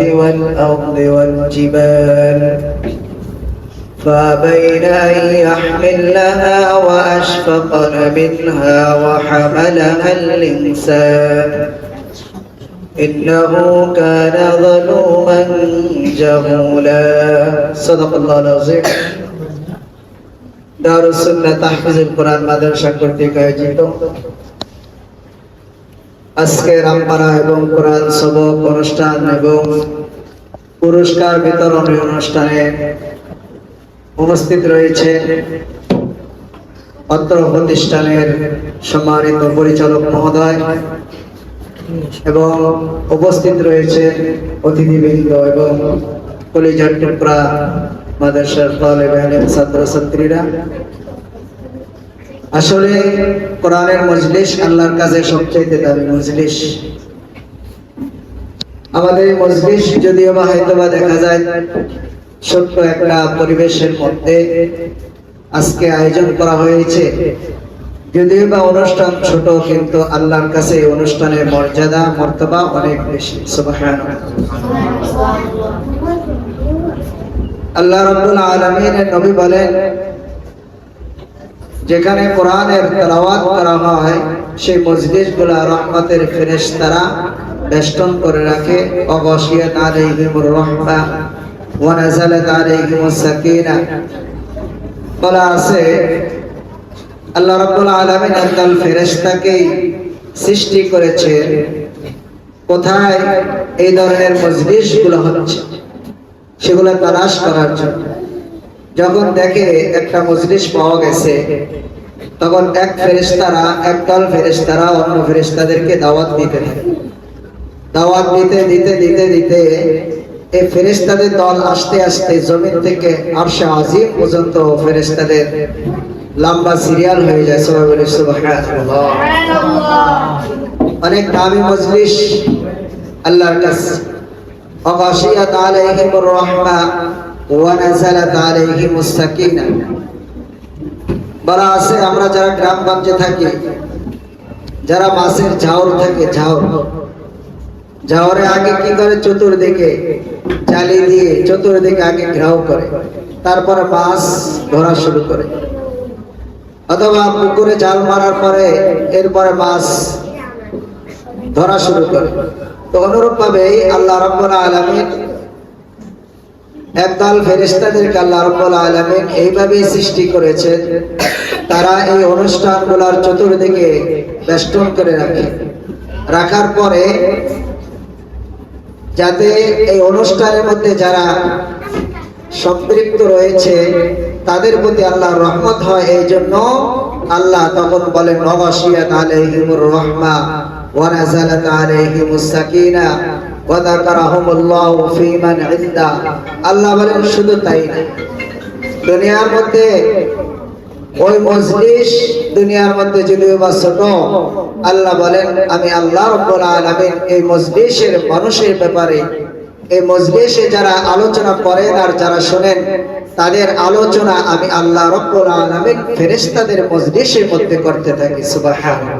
والأرض والجبال فأبين أن يحملنها وأشفقن منها وحملها الإنسان إنه كان ظلوما جهولا صدق الله العظيم দারুসুন্নাহ তাহফিজুল কোরআন মাদ্রাসা কর্তৃক আয়োজিত আজকে রামপাড়া এবং কোরআন সবক অনুষ্ঠান এবং পুরস্কার বিতরণী অনুষ্ঠানে উপস্থিত রয়েছে অত্র প্রতিষ্ঠানের সম্মানিত পরিচালক মহোদয় এবং উপস্থিত রয়েছে অতিথিবৃন্দ এবং কলিজার টুকরা মাদ্রাসার ছাত্রছাত্রীরা। আসলে কোরআনের মজলিস আল্লাহর কাছে সবচেয়ে দামি মজলিস। আমাদের মজলিস যদিও বা হয়তো বা দেখা যায় ছোট্ট একটা পরিবেশের মধ্যে আজকে আয়োজন করা হয়েছে। যদিও বা অনুষ্ঠান ছোট, কিন্তু আল্লাহর কাছে অনুষ্ঠানের মর্যাদা, মর্তবা অনেক বেশি। আল্লাহ রাব্বুল আলামিনের নবী বলেন যেখানে কোরআনের তেলাওয়াত করা হয়, সেই মজলিসগুলো রহমতের ফেরেশতারা বেষ্টন করে রাখে। অগশিয়াত আলাইহিমুর রাহমা, ওয়া নাযালাত আলাইহিমুস সাকিনা। বলা আছে, আল্লাহ রাব্বুল আলামিন একদল ফেরেশতাকেই সৃষ্টি করেছেন কোথায়? এই ধরনের মজলিসগুলো হচ্ছে, সেগুলো তালাশ করার জন্য। যখন দেখে একটা মজলিস পাওয়া গেছে, তখন এক ফেরেস্তারা একদল ফেরেস্তারা অন্য ফেরেস্তাদেরকে দাওয়াত দিতে দাওয়াত দিতে দিতে দিতে দিতে এই ফেরেস্তাদের দল আসতে আসতে জমিন থেকে আরশা আজিম পর্যন্ত ফেরেস্তাদের লম্বা সিরিয়াল হয়ে যায়। সবাই বলে অনেক দামি মজলিস। আল্লাহর কাছে। অবাসিয়া তাআলাইহিমুর রাহমা ওয়ানাজালাত মুস্তাকিনা। আছে, আমরা যারা গ্রামগঞ্জে থাকি, যারা মাছের ঝাউর থাকে, ঝাউর। ঝাউরে আগে কি করে? চতুর্দিকে চালি দিয়ে চতুর্দিকে আগে ঘেরাও করে। তারপরে মাছ ধরা শুরু করে। অথবা পুকুরে জাল মারার পরে এরপরে মাছ ধরা শুরু করে। তো অনুরূপ ভাবে আল্লাহ রব্বুল আলমীর একদল ফেরেস্তাদেরকে আল্লাহ রব্বুল আলমিন এইভাবেই সৃষ্টি করেছেন, তারা এই অনুষ্ঠানগুলোর চতুর্দিকে বেষ্টন করে রাখে। রাখার পরে যাতে এই অনুষ্ঠানের মধ্যে যারা সম্পৃক্ত রয়েছে, তাদের প্রতি আল্লাহর রহমত হয়, এই জন্য আল্লাহ তখন বলেন রহমা, ওয়া নাযালাত আলাইহিমুস সাকিনা। আমি আল্লাহ এই মানুষের ব্যাপারে, এই মজলিসে যারা আলোচনা করেন আর যারা শোনেন, তাদের আলোচনা আমি আল্লাহ রব্বুল আলামিন ফেরেশতাদের মজলিসের মধ্যে করতে থাকি, সুবহানাল্লাহ।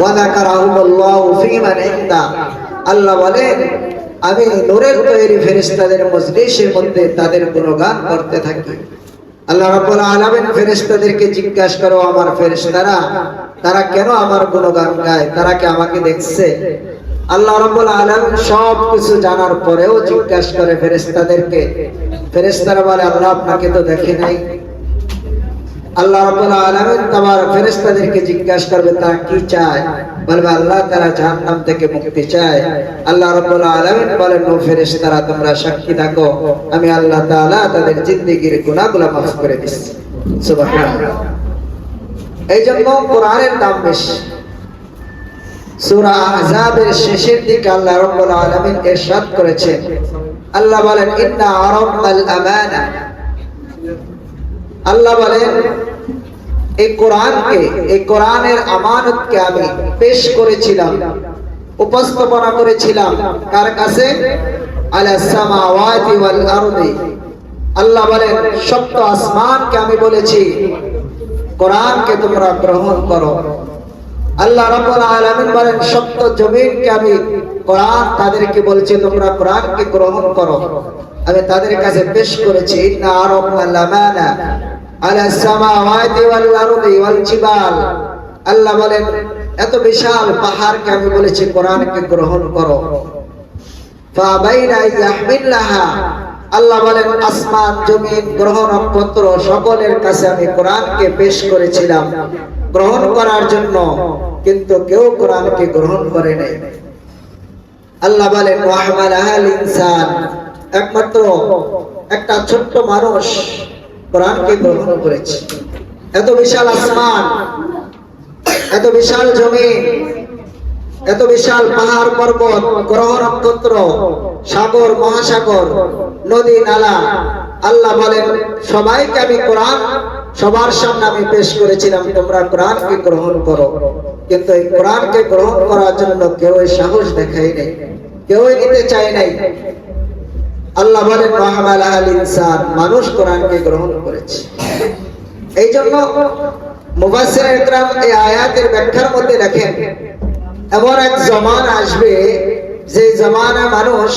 ওয়া যাকারাহুমুল্লাহু ফী মান ইনদা আল্লাহ বলেন, আমি নূরের তৈরি ফেরেশতাদের মজলিসের মধ্যে তাদের গুণগান করতে থাকি। আল্লাহ রাব্বুল আলামিন ফেরেশতাদেরকে জিজ্ঞাসা করো, আমার ফেরেশতারা, তারা কেন আমার গুণগান গায়? তারা কি আমাকে দেখছে? আল্লাহ রাব্বুল আলামিন সব কিছু জানার পরেও জিজ্ঞাসা করে ফেরেশতাদেরকে। ফেরেশতারা বলে, আল্লাহ আপনাকে তো দেখে নাই। আল্লাহ রাব্বুল আলামিন তোমার ফেরেশতাদেরকে জিজ্ঞাসা করবে তারা কি চায়? বলবে, আল্লাহ তারা জাহান্নাম থেকে মুক্তি চায়। আল্লাহ রাব্বুল আলামিন বলেন, ও ফেরেশতারা, তোমরা সাক্ষী থাকো। আমি আল্লাহ তাআলা তাদের জিন্দেগীর গুনাহগুলো মাফ করে দিচ্ছি। সুবহানাল্লাহ। এই জন্য কোরআনের দাম বেশি। সূরা আহজাবের শেষের দিকে আল্লাহ রাব্বুল আলামিন ইরশাদ করেছেন। আল্লাহ বলেন, ইন্না আরাদনাল আমানা আল্লাহ বলেন এই কোরআনকে, এই কোরআনের আমানতকে আমি পেশ করেছিলাম, উপস্থাপনা করেছিলাম, কার কাছে? আল্লাহ বলেন সপ্ত আসমানকে আমি বলেছি, কোরআনকে তোমরা গ্রহণ করো। আল্লাহ রাব্বুল আলামিন বলেন, সপ্ত জমিনকে আমি কোরআন তাদেরকে বলছে, তোমরা কোরআনকে গ্রহণ করো। আমি তাদের কাছে পেশ করেছি, ইন্না আরাফনা লামানা। আলা সামাওয়াতি ওয়াল আরদি আল্লাহ বলেন, এত বিশাল পাহাড়কে আমি বলেছি, কোরআনকে গ্রহণ করো। আল্লাহ বলেন, আসমান, জমিন, গ্রহ, নক্ষত্র সকলের কাছে আমি কোরআনকে পেশ করেছিলাম, গ্রহণ করার জন্য, কিন্তু কেউ কোরআনকে গ্রহণ করে নাই। আল্লাহ বলেন ওয়াহমাল আহাল ইনসান। একমাত্র একটা ছোট্ট মানুষ কোরআনকে গ্রহণ করেছে। এত বিশাল আসমান, এত বিশাল জমিন, এত বিশাল পাহাড় পর্বত, গ্রহ নক্ষত্র, সাগর, মহাসাগর, নদী, নালা, আল্লাহ বলেন, সবাইকে আমি কোরআন সবার সামনে আমি পেশ করেছিলাম, তোমরা কোরআনকে গ্রহণ করো। কিন্তু এই কোরআনকে গ্রহণ করার জন্য কেউ সাহস দেখাই নাই কেউ নিতে চায় নাই। আল্লাহ বলেন ইনসান মানুষ কোরআনকে গ্রহণ করেছে। এই জন্য মুবাসির একরাম এই আয়াতের ব্যাখ্যার মধ্যে লেখেন এমন এক জমান আসবে, যে জমানা মানুষ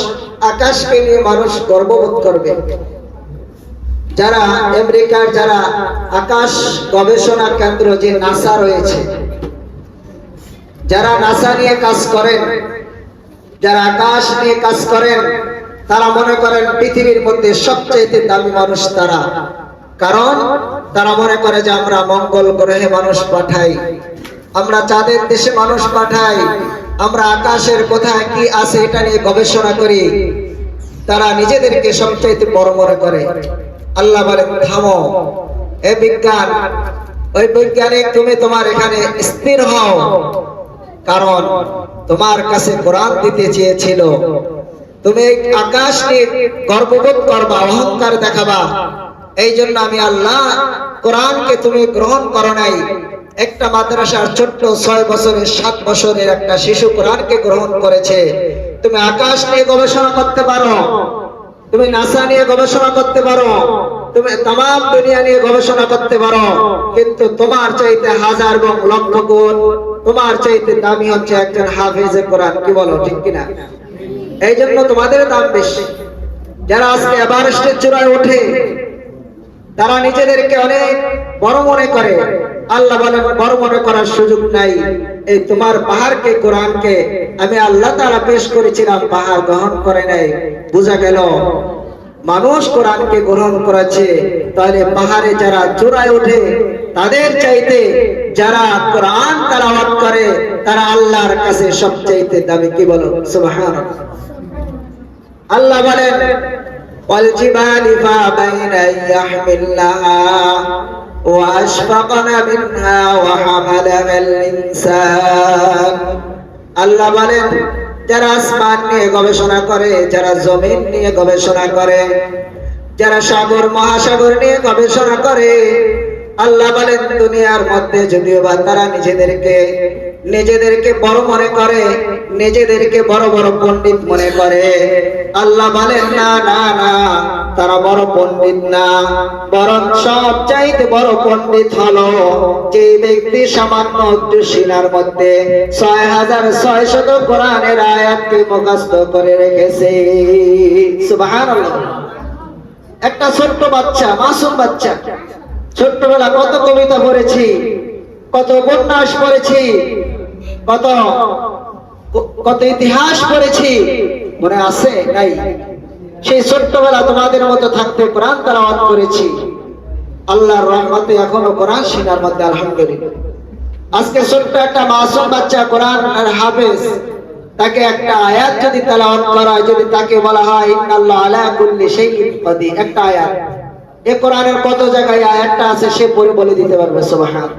আকাশকে নিয়ে মানুষ গর্ববোধ করবে। যারা আমেরিকার, যারা আকাশ গবেষণা কেন্দ্র, যে নাসা রয়েছে, যারা নাসা নিয়ে কাজ করেন, যারা আকাশ নিয়ে কাজ করেন তারা মনে করেন পৃথিবীর মধ্যে সবচেয়ে দামি মানুষ তারা। কারণ তারা মনে করে যে আমরা মঙ্গল গ্রহে মানুষ পাঠাই, আমরা চাঁদের দেশে মানুষ পাঠাই, আমরা আকাশের কোথায় কি আছে এটা নিয়ে গবেষণা করি। তারা নিজেদেরকে সবচেয়ে বড় মনে করে। আল্লাহ বলেন, থামো, এ বিজ্ঞান, ওই বৈজ্ঞানিক, তুমি তোমার এখানে স্থির হও। কারণ তোমার কাছে কোরআন দিতে চেয়েছিল তুমি আকাশ নিয়ে গর্ববোধ করবা, অহংকার দেখাবা। এই জন্য আমি আল্লাহ কোরআনকে তুমি গ্রহণ করো নাই। একটা মাদ্রাসার ছোট্ট ছয় বছরের, সাত বছরের একটা শিশু কোরআনকে গ্রহণ করেছে। তুমি আকাশ নিয়ে গবেষণা করতে পারো। তুমি নাসা নিয়ে গবেষণা করতে পারো। তুমি তাম দুনিয়া নিয়ে গবেষণা করতে পারো। কিন্তু তোমার চাইতে হাজার এবং লক্ষ গুণ, তোমার চাইতে দামি হচ্ছে একজন হাফেজে কোরআন, কি বলো, ঠিক কিনা? এই জন্য তোমাদের দাম বেশি। যারা আজকে এভারেস্টের চূড়ায় ওঠে, তারা নিজেদেরকে অনেক বড় মনে করে। আল্লাহ বলেন, বড় মনে করার সুযোগ নাই। এই তোমার পাহাড়কে, কোরআনকে আমি আল্লাহ তারা পেশ করেছিলাম, পাহাড় গ্রহণ করে নাই। বোঝা গেল? মানুষ কোরআনকে গ্রহণ করেছে, তাহলে পাহাড়ে যারা চূড়ায় ওঠে, তাদের চাইতে যারা কোরআন তালাওয়াত করে, তারা আল্লাহর কাছে সবচাইতে দামি কি বলো? সুবহানাল্লাহ। আল্লাহ বলেন والجبال فابين أن يحملنها وأشفقن منها وحملها الإنسان আল্লাহ বলেন যারা আসমান নিয়ে গবেষণা করে যারা জমিন নিয়ে গবেষণা করে যারা সাগর মহাসাগর নিয়ে গবেষণা করে আল্লাহ বলেন দুনিয়ার মধ্যে যদিও বা তারা নিজেদেরকে নিজেদেরকে বড় মনে করে, নিজেদেরকে বড় বড় পণ্ডিত মনে করে। আল্লাহ বলেন, না না না, তারা বড় পণ্ডিত না। বরং সব চাইতে বড় পণ্ডিত হলো যে ব্যক্তি সামান্য সিনার মধ্যে ছয় হাজার ছয় শত কোরআনের আয়াতকে মুখস্থ করে রেখেছে। একটা ছোট্ট বাচ্চা, মাসুম বাচ্চা। ছোট্টবেলা কত কবিতা পড়েছি, কত উপন্যাস পড়েছি কত? কত ইতিহাস পড়েছি? মনে আছে? নাই। সেই ছোট্টবেলা তোমাদের মতো থাকতে কোরআন তালাওয়াত করেছি। আল্লাহর রহমতে এখনও কোরআন সিনার মধ্যে, আলহামদুলিল্লাহ। আজকে ছোট্ট একটা মাসুম বাচ্চা কোরআন আর হাফেজ, তাকে একটা আয়াত যদি তেলাওয়াত করা যদি তাকে বলা হয়, ইন্নাল্লাহ আলা কুল্লি শাইইন কাদির, একটা আয়াত। এ কোরআনের কত জায়গায় আয়াতটা আছে, সে পড়ে বলে দিতে পারবে সুবহান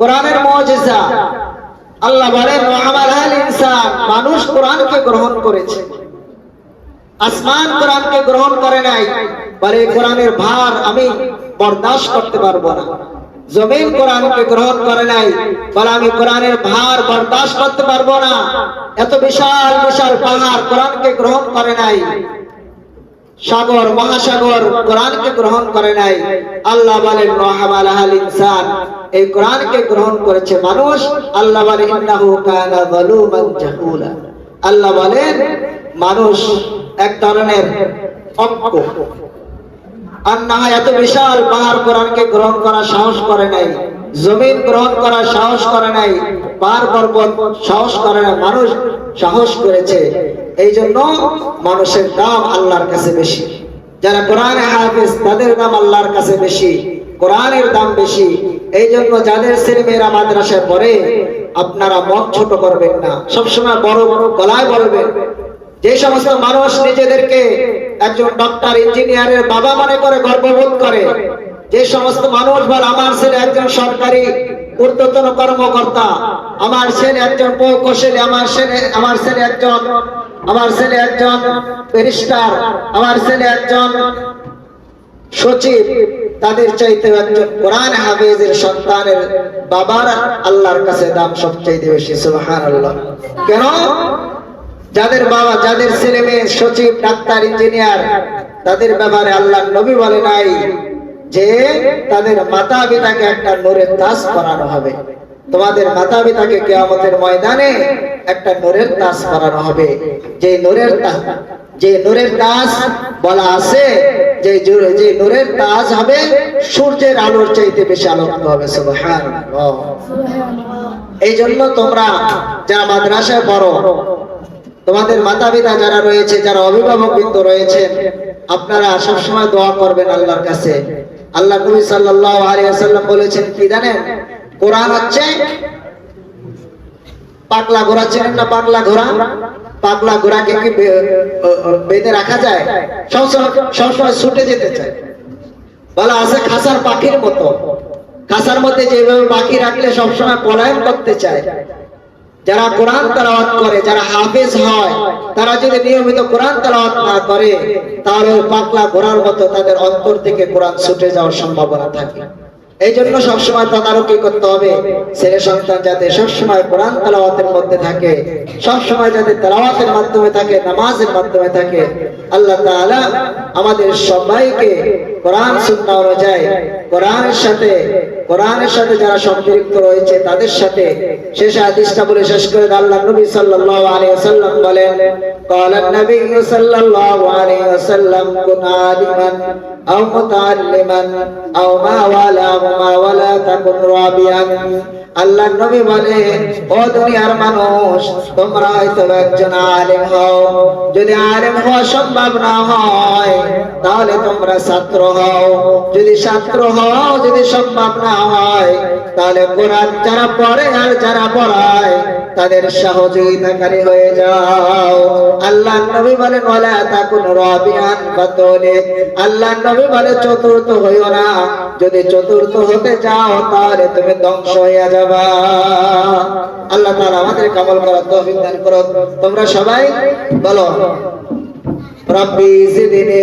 কোরআনের মুজিজা। আল্লাহ বলেন ইনসান। মানুষ কোরআনকে গ্রহণ করেছে। আসমান কোরআনকে গ্রহণ করে নাই, বলে কোরআনের ভার আমি বরদাস্ত করতে পারব না। জমিন কোরআনকে গ্রহণ করে নাই, বলে আমি কোরআনের ভার বরদাস্ত করতে পারব না। এত বিশাল বিশাল পাহাড় কোরআনকে গ্রহণ করে নাই। সাগর, মহাসাগর কোরআনকে গ্রহণ করে নাই। আল্লাহ বলেন রহমাল আল ইনসান। এই কোরআনকে গ্রহণ করেছে মানুষ। আল্লাহ বলে ইন্নাহু কানা যালুমান জাহুলা আল্লাহ বলেন, মানুষ এক ধরনের অঙ্ক আর না এত বিশাল পাহাড় কোরআনকে গ্রহণ করার সাহস করে নাই। জমিন গ্রহণ করার সাহস করে নাই। পাহাড় পর্বত সাহস করে না। মানুষ সাহস করেছে। এই জন্য মানুষের দাম আল্লাহর কাছে বেশি। যারা কোরআনে হাফেজ, তাদের দাম আল্লাহর কাছে বেশি, কোরআনের দাম বেশি। এই জন্য যাদের ছেলে মেয়েরা মাদ্রাসায় পড়ে, আপনারা মন ছোট করবেন না। সবসময় বড় বড় গলায় বলবেন। যে সমস্ত মানুষ নিজেদেরকে একজন ডক্টর ইঞ্জিনিয়ারের বাবা মনে করে গর্ববোধ করে, যে সমস্ত মানুষ বল, আমার ছেলে একজন সরকারি ঊর্ধ্বতন কর্মকর্তা, আমার ছেলে একজন প্রকৌশলী আমার ছেলে আমার ছেলে একজন আমার ছেলে একজন ব্যারিস্টার, আমার ছেলে একজন সচিব, তাদের চাইতে একজন কোরআন হাফেজের সন্তানের বাবার আল্লাহর কাছে দাম সবচাইতে বেশি, সুবহানাল্লাহ। কেন? যাদের বাবা, যাদের ছেলে মেয়ে সচিব, ডাক্তার, ইঞ্জিনিয়ার, তাদের ব্যাপারে আল্লাহ নবী বলে নাই যে তাদের মাতা পিতাকে একটা নূরের তাজ পরানো হবে। তোমাদের মাতা পিতাকে কেয়ামতের ময়দানে একটা নূরের তাজ পরানো হবে। যে নূরের তাজ যে নূরের তাজ বলা আছে যে যে নূরের তাজ হবে, সূর্যের আলোর চাইতে বেশি আলোকিত হবে। সুবহানাল্লাহ। এই জন্য তোমরা যারা মাদ্রাসায় পড়ো, তোমাদের মাতা পিতা যারা রয়েছে, যারা অভিভাবক বৃন্দ রয়েছেন আপনারা সবসময় দোয়া করবেন আল্লাহর কাছে। আল্লাহ নবী সাল্লাল্লাহু আলাইহি ওয়াসাল্লাম বলেছেন কি জানেন? কোরআন হচ্ছে পাগলা ঘোড়া, চেনেন না পাগলা ঘোড়া? পাগলা ঘোড়াকে কি বেঁধে রাখা যায়? সবসময় ছুটে যেতে চায়। বলা আছে খাসার পাখির মতো। খাসার মধ্যে যেভাবে পাখি রাখলে সবসময় পলায়ন করতে চায়। যারা কোরআন তেলাওয়াত করে, যারা হাফেজ হয়, তারা যদি নিয়মিত কোরআন তেলাওয়াত না করে, তাহলে পাগলা ঘোড়ার মতো তাদের অন্তর থেকে কোরআন ছুটে যাওয়ার সম্ভাবনা থাকে। এই জন্য সবসময় তদারকি করতে হবে। ছেলে সন্তান যাতে সবসময় কোরআন তালাওয়াতের মধ্যে থাকে, সবসময় যাতে তালাওয়াতের মাধ্যমে থাকে, নামাজের মাধ্যমে থাকে, আল্লাহ তাআলা আমাদের সবাইকে কোরআন সুন্নাহ অনুযায়ী কোরআনের সাথে কোরআনের সাথে যারা সম্পৃক্ত রয়েছে, তাদের সাথে শেষ হাদিসটা বলে শেষ করে আল্লাহ নবী সাল্লাল্লাহু আলাইহি ওয়াসাল্লাম বলেন ক্বালান নবী সাল্লাল্লাহু আলাইহি ওয়াসাল্লাম কুন আলিমান আও মুতাআল্লিমান আও মা ওয়ালা মা ওয়ালা তাকুন রাবিয়ান। আল্লাহ নবী বলে ও দুনিয়ার মানুষ, তোমরা হয়তো একজন আলেম হও। যদি আলেম হওয়া সম্ভব না হয়, তাহলে তোমরা ছাত্র হও। যদি ছাত্র হও, যদি সম্ভব না হয়, তাহলে কোরআন যারা পড়ে আর যারা পড়ায় তাদের সহযোগিতাকারী হয়ে যাও। আল্লাহ নবী বলেন ওলা তাকুন রাবিয়ান বাতলে আল্লাহ নবী বলে, চতুর্থ হইও না। যদি চতুর্থ হতে যাও তাহলে তুমি ধ্বংস হইয়া যাবা। আল্লাহ তাআলা আমাদের কামল করার তৌফিক দান করো তোমরা সবাই বলো, রব্বি জিদনি